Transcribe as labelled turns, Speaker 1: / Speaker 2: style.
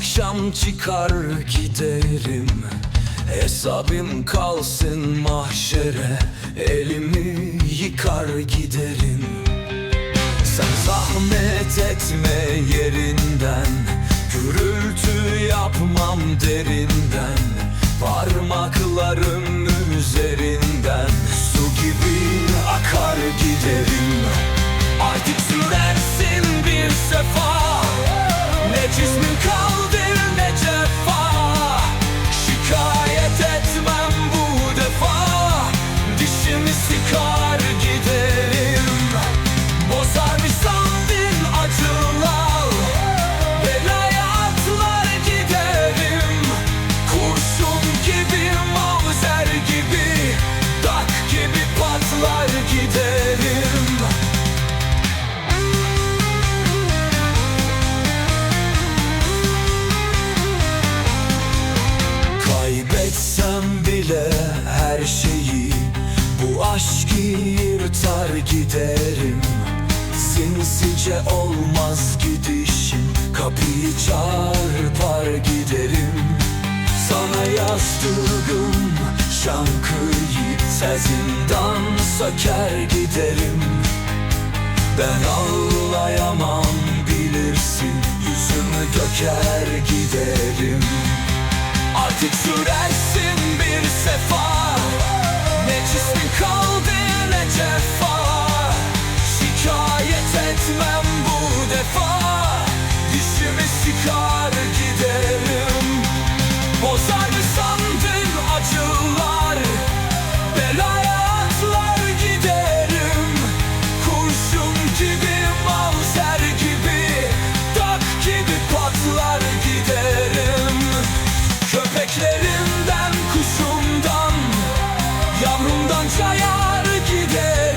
Speaker 1: akşam çıkar giderim. Hesabım kalsın mahşere Elimi yıkar giderim. Sen zahmet etme yerinden Gürültü yapmam derinden aşkı yırtar giderim. Sinsice olmaz gidişim. Kapıyı çarpar giderim. Sana yazdığım şarkıyı Tezinden söker giderim. Ben ağlayamam bilirsin Yüzümü döker giderim. Artık sürersin bir sefa. Ne cismin çayar gider.